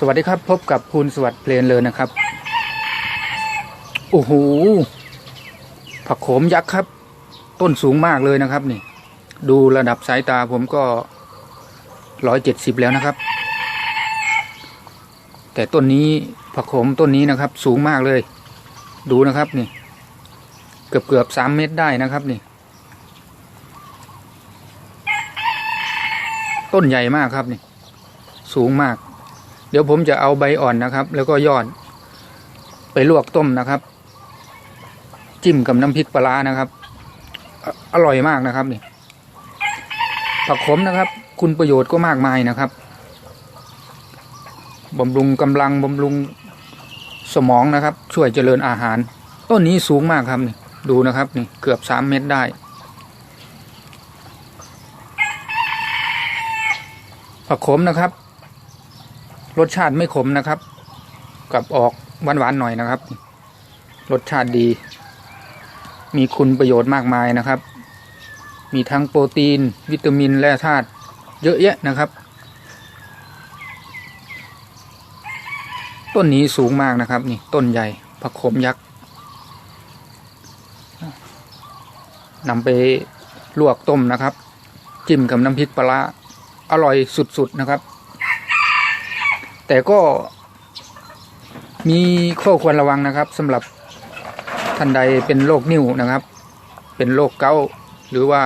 สวัสดีครับ พบกับคุณสวัสดิ์เพลนเลยนะครับ โอ้โห ผักโขมยักษ์ครับ ต้นสูงมากเลยนะครับ นี่ ดูระดับสายตาผมก็ร้อยเจ็ดสิบแล้วนะครับ แต่ต้นนี้ผักโขมต้นนี้นะครับ สูงมากเลย ดูนะครับนี่ เกือบเกือบสามเมตรได้นะครับนี่ ต้นใหญ่มากครับนี่ สูงมาก เดี๋ยวผมจะเอาใบอ่อนนะครับ แล้วก็ยอด ไปลวกต้มนะครับ จิ้มกับน้ำพริกปลานะครับออร่อยมากนะครับนี่ผักขมนะครับ คุณประโยชน์ก็มากมายนะครับบำรุงกำลังบำรุงสมองนะครับ ช่วยเจริญอาหาร ต้นนี้สูงมากครับนี่ดูนะครับนี่เกือบสามเมตรได้ ผักขมนะครับ รสชาติไม่ขมนะครับ กับออกหวานๆหน่อยนะครับ รสชาติดี มีคุณประโยชน์มากมายนะครับ มีทั้งโปรตีน วิตามิน และธาตุเยอะแยะนะครับ ต้นนี้สูงมากนะครับ นี่ต้นใหญ่ผักขมยักษ์นำไปลวกต้มนะครับ จิ้มกับน้ำพริกปลาอร่อยสุดๆนะครับ แต่ก็มีข้อควรระวังนะครับสำหรับท่านใดเป็นโรคนิ่วนะครับ เป็นโรคเกาหรือว่า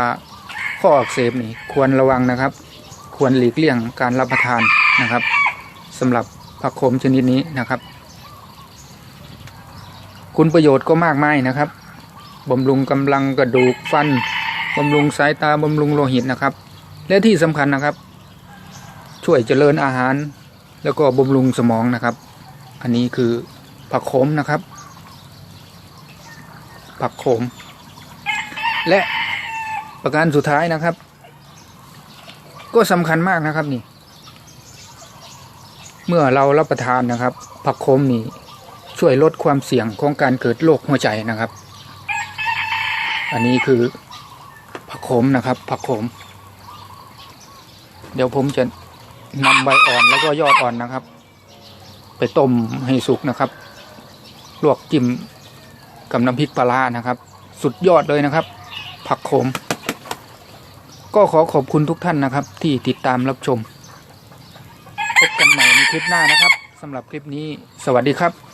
ข้ออักเสบนี่ควรระวังนะครับ ควรหลีกเลี่ยงการรับประทานนะครับสำหรับผักโขมชนิดนี้นะครับ คุณประโยชน์ก็มากมายนะครับบำรุงกำลังกระดูกฟันบำรุงสายตาบำรุงโลหิตนะครับ และที่สำคัญนะครับ ช่วยเจริญอาหาร แล้วก็บำรุงสมองนะครับ อันนี้คือผักโขมนะครับ ผักโขม และประการสุดท้ายนะครับ ก็สำคัญมากนะครับนี่ เมื่อเรารับประทานนะครับ ผักโขมนี่ช่วยลดความเสี่ยงของการเกิดโรคหัวใจนะครับ อันนี้คือผักโขมนะครับ ผักโขม เดี๋ยวผมจะ นำใบอ่อนแล้วก็ยอดอ่อนนะครับ ไปต้มให้สุกนะครับ ลวกจิ้มกับน้ำพริกปลานะครับ สุดยอดเลยนะครับ ผักโขม ก็ขอขอบคุณทุกท่านนะครับ ที่ติดตามรับชมพบกันใหม่ในคลิปหน้านะครับสำหรับคลิปนี้ สวัสดีครับ